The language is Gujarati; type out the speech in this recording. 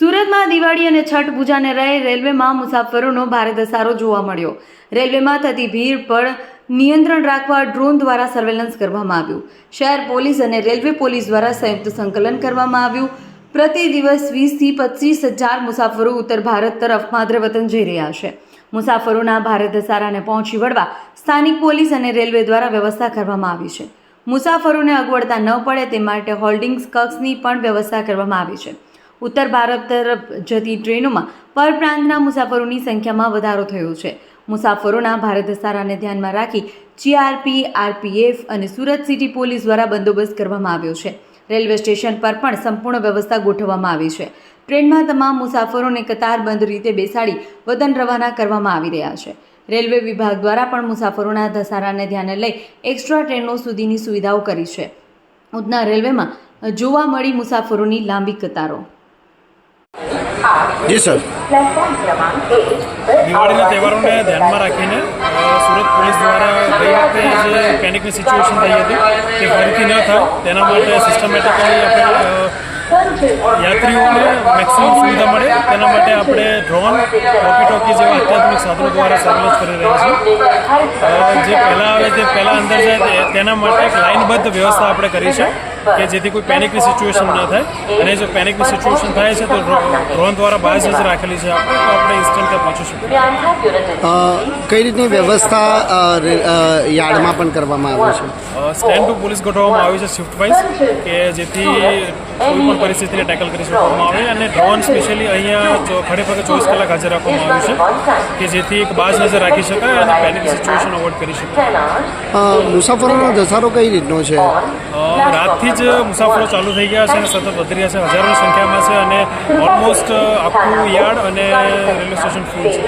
સુરતમાં દિવાળી અને છઠ પૂજાને રહે રેલવેમાં મુસાફરોનો ભારે ધસારો જોવા મળ્યો. રેલવેમાં થતી ભીડ પર નિયંત્રણ રાખવા ડ્રોન દ્વારા સર્વેલન્સ કરવામાં આવ્યું. શહેર પોલીસ અને રેલવે પોલીસ દ્વારા સંયુક્ત સંકલન કરવામાં આવ્યું. પ્રતિ દિવસ વીસથી પચીસ હજાર મુસાફરો ઉત્તર ભારત તરફ માત્ર વતન જઈ રહ્યા છે. મુસાફરોના ભારે ધસારાને પહોંચી વળવા સ્થાનિક પોલીસ અને રેલવે દ્વારા વ્યવસ્થા કરવામાં આવી છે. મુસાફરોને અગવડતા ન પડે તે માટે હોલ્ડિંગ્સ, કક્ષની પણ વ્યવસ્થા કરવામાં આવી છે. ઉત્તર ભારત તરફ જતી ટ્રેનોમાં પરપ્રાંતના મુસાફરોની સંખ્યામાં વધારો થયો છે. મુસાફરોના ભારત ધસારાને ધ્યાનમાં રાખી જીઆરપી આરપીએફ અને સુરત સિટી પોલીસ દ્વારા બંદોબસ્ત કરવામાં આવ્યો છે. રેલવે સ્ટેશન પર પણ સંપૂર્ણ વ્યવસ્થા ગોઠવવામાં આવી છે. ટ્રેનમાં તમામ મુસાફરોને કતારબંધ રીતે બેસાડી વતન રવાના કરવામાં આવી રહ્યા છે. રેલવે વિભાગ દ્વારા પણ મુસાફરોના ધસારાને ધ્યાને લઈ એક્સ્ટ્રા ટ્રેનો સુધીની સુવિધાઓ કરી છે. ઉધના રેલવેમાં જોવા મળી મુસાફરોની લાંબી કતારો. જી, સર. દિવાળીના તહેવારોને ધ્યાનમાં રાખીને સુરત પોલીસ દ્વારા ગઈ વખતે જે પેનિકની સિચ્યુએશન થઈ હતી, તે ફરીથી ન થાય તેના માટે સિસ્ટમેટિકલી આપણે યાત્રીઓને મેક્સિમમ સુવિધા મળે. તેના માટે આપણે ડ્રોન ટોકી ટોકી જેવા અત્યાધુનિક સાધનો દ્વારા સર્વેલન્સ કરી રહ્યા છીએ. જે પહેલાં આવે તે પહેલાં અંદર જાય તેના માટે એક લાઇનબદ્ધ વ્યવસ્થા આપણે કરી છે. કે જેથી કોઈ પેનિકની સિચ્યુએશન ન થાય. અને જો પેનિકની સિચ્યુએશન થાય છે તો ડ્રોન દ્વારા બાય નજર રાખેલી છે. આપણે તો આપણે ઇન્સ્ટન્ટ ત્યાં પહોંચી શકીએ. કઈ રીતની વ્યવસ્થા યાર્ડમાં પણ કરવામાં આવી છે? સ્ટેન્ડ ટુ પોલીસ ગોઠવવામાં આવી છે શિફ્ટ વાઇઝ કે જેથી કોઈ પણ પરિસ્થિતિને ટેકલ કરી શકવામાં આવે. અને ડ્રોન સ્પેશિયલી અહીંયા ખડે પગે ચોવીસ કલાક હાજર રાખવામાં આવ્યું છે કે જેથી એક બાજ નજર રાખી શકાય અને પેનિક સિચ્યુએશન અવોઇડ કરી શકાય. મુસાફરોનો ધસારો કઈ રીતનો છે? અ, રાતથી જ મુસાફરો ચાલુ થઈ ગયા છે અને સતત વધી રહ્યા છે. હજારોની સંખ્યામાં છે અને ઓલમોસ્ટ આખું યાર્ડ અને રેલવે સ્ટેશન ફૂલ છે.